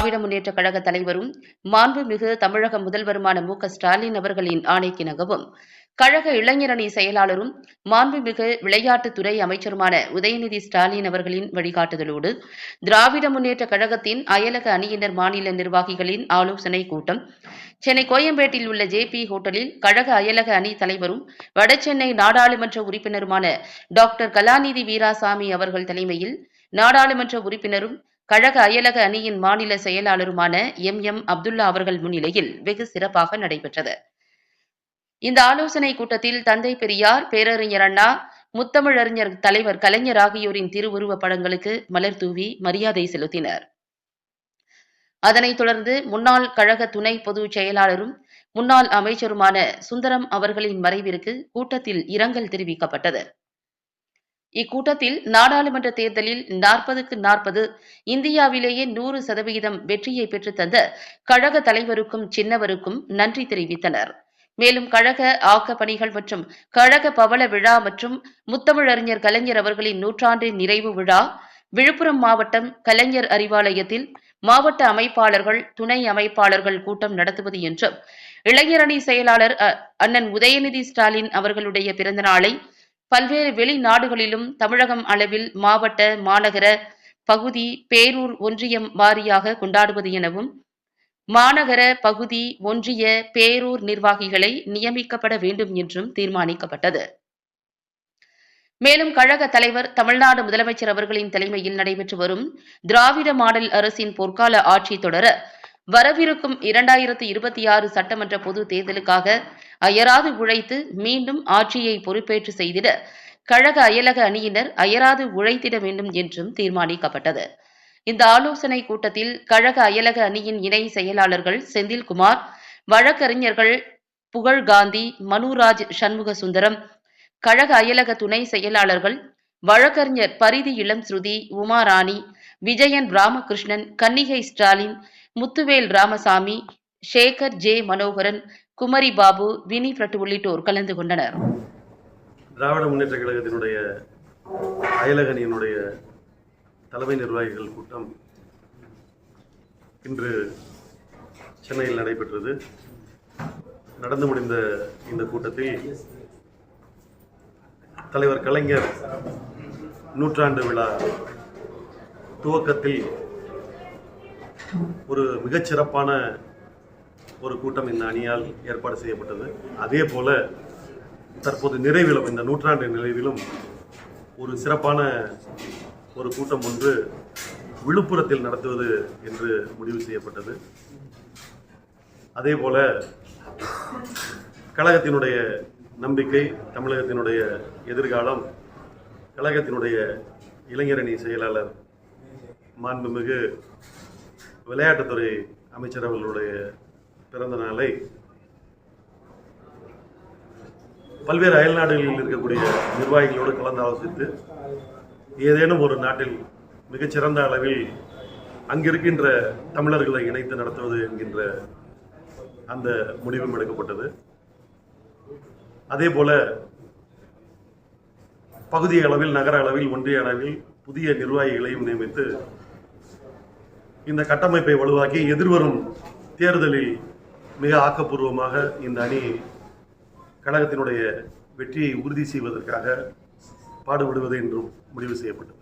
திராவிட முன்னேற்றக் கழக தலைவரும் மாண்புமிகு தமிழக முதல்வருமான மு. ஸ்டாலின் அவர்களின் ஆணைக்கிணங்கவும் கழக இளைஞரணி செயலாளரும் மாண்புமிகு விளையாட்டுத்துறை அமைச்சருமான உதயநிதி ஸ்டாலின் அவர்களின் வழிகாட்டுதலோடு திராவிட முன்னேற்ற கழகத்தின் அயலக அணியினர் மாநில நிர்வாகிகளின் ஆலோசனை கூட்டம் சென்னை கோயம்பேட்டில் உள்ள ஜே பி ஹோட்டலில் கழக அயலக அணி தலைவரும் வடசென்னை நாடாளுமன்ற உறுப்பினருமான டாக்டர் கலாநிதி வீராசாமி அவர்கள் தலைமையில் நாடாளுமன்ற உறுப்பினரும் கழக அயலக அணியின் மாநில செயலாளருமான எம். எம். அப்துல்லா அவர்கள் முன்னிலையில் வெகு சிறப்பாக நடைபெற்றது. இந்த ஆலோசனை கூட்டத்தில் தந்தை பெரியார் பேரறிஞர் அண்ணா முத்தமிழறிஞர் தலைவர் கலைஞர் ஆகியோரின் திருவுருவ படங்களுக்கு மலர் தூவி மரியாதை செலுத்தினர். அதனைத் தொடர்ந்து முன்னாள் கழக துணை பொதுச் செயலாளரும் முன்னாள் அமைச்சருமான சுந்தரம் அவர்களின் மறைவிற்கு கூட்டத்தில் இரங்கல் தெரிவிக்கப்பட்டது. இக்கூட்டத்தில் நாடாளுமன்ற தேர்தலில் நாற்பதுக்கு நாற்பது இந்தியாவிலேயே நூறு சதவிகிதம் வெற்றியை பெற்றுத்தந்த கழக தலைவருக்கும் சின்னவருக்கும் நன்றி தெரிவித்தனர். மேலும் கழக ஆக்க பணிகள் மற்றும் கழக பவள விழா மற்றும் முத்தமிழறிஞர் கலைஞர் அவர்களின் நூற்றாண்டு நிறைவு விழா விழுப்புரம் மாவட்டம் கலைஞர் அறிவாலயத்தில் மாவட்ட அமைப்பாளர்கள் துணை அமைப்பாளர்கள் கூட்டம் நடத்துவது என்றும் இளைஞரணி செயலாளர் அண்ணன் உதயநிதி ஸ்டாலின் அவர்களுடைய பிறந்த நாளை பல்வேறு வெளிநாடுகளிலும் தமிழகம் அளவில் மாவட்ட மாநகர பகுதி பேரூர் ஒன்றியம் வாரியாக கொண்டாடுவது எனவும் மாநகர பகுதி ஒன்றிய பேரூர் நிர்வாகிகளை நியமிக்கப்பட வேண்டும் என்றும் தீர்மானிக்கப்பட்டது. மேலும் கழக தலைவர் தமிழ்நாடு முதலமைச்சர் அவர்களின் தலைமையில் நடைபெற்று வரும் திராவிட மாடல் அரசின் பொற்கால ஆட்சி தொடர வரவிருக்கும் இரண்டாயிரத்து இருபத்தி ஆறு சட்டமன்ற பொது தேர்தலுக்காக அயராது உழைத்து மீண்டும் ஆட்சியை பொறுப்பேற்று செய்திட கழக அயலக அணியினர் அயராது உழைத்திட வேண்டும் என்றும் தீர்மானிக்கப்பட்டது. இந்த ஆலோசனை கூட்டத்தில் கழக அயலக அணியின் இணை செயலாளர்கள் செந்தில்குமார் வழக்கறிஞர்கள் புகழ் காந்தி மனுராஜ் சண்முக சுந்தரம் கழக அயலக துணை செயலாளர்கள் வழக்கறிஞர் பரிதி இளம் ஸ்ருதி உமாராணி விஜயன் ராமகிருஷ்ணன் கன்னிகை ஸ்டாலின் முத்துவேல் ராமசாமி சேகர் ஜே மனோகரன் குமரி பாபு வினிஃப்ரட் உள்ளிட்டோர் கலந்து கொண்டனர். திராவிட முன்னேற்ற கழகத்தினுடைய அயலகனியினுடைய தலைமை நிர்வாகிகள் கூட்டம் இன்று சென்னையில் நடைபெற்றது. நடந்து முடிந்த இந்த கூட்டத்தில் தலைவர் கலைஞர் நூற்றாண்டு விழா துவக்கத்தில் ஒரு மிகச்சிறப்பான ஒரு கூட்டம் இந்த அணியால் ஏற்பாடு செய்யப்பட்டது. அதே போல தற்போது நிறைவிலும் இந்த நூற்றாண்டு நிறைவிலும் ஒரு சிறப்பான ஒரு கூட்டம் ஒன்று விழுப்புரத்தில் நடத்துவது என்று முடிவு செய்யப்பட்டது. அதே போல கழகத்தினுடைய நம்பிக்கை தமிழகத்தினுடைய எதிர்காலம் கழகத்தினுடைய இளைஞரணி செயலாளர் மாண்புமிகு விளையாட்டுத்துறை அமைச்சர் அவர்களுடைய பிறந்த நாளை பல்வேறு அயல் நாடுகளில் இருக்கக்கூடிய நிர்வாகிகளோடு கலந்து ஆலோசித்து ஏதேனும் ஒரு நாட்டில் மிகச்சிறந்த அளவில் அங்கிருக்கின்ற தமிழர்களை இணைத்து நடத்துவது என்கின்ற அந்த முடிவும் எடுக்கப்பட்டது. அதே போல பகுதி அளவில் நகர அளவில் ஒன்றிய அளவில் புதிய நிர்வாகிகளையும் நியமித்து இந்த கட்டமைப்பை வலுவாக்கி எதிர்வரும் தேர்தலில் மிக ஆக்கப்பூர்வமாக இந்த அணி கழகத்தினுடைய வெற்றியை உறுதி செய்வதற்காக பாடுபடுவது என்றும் முடிவு செய்யப்பட்டது.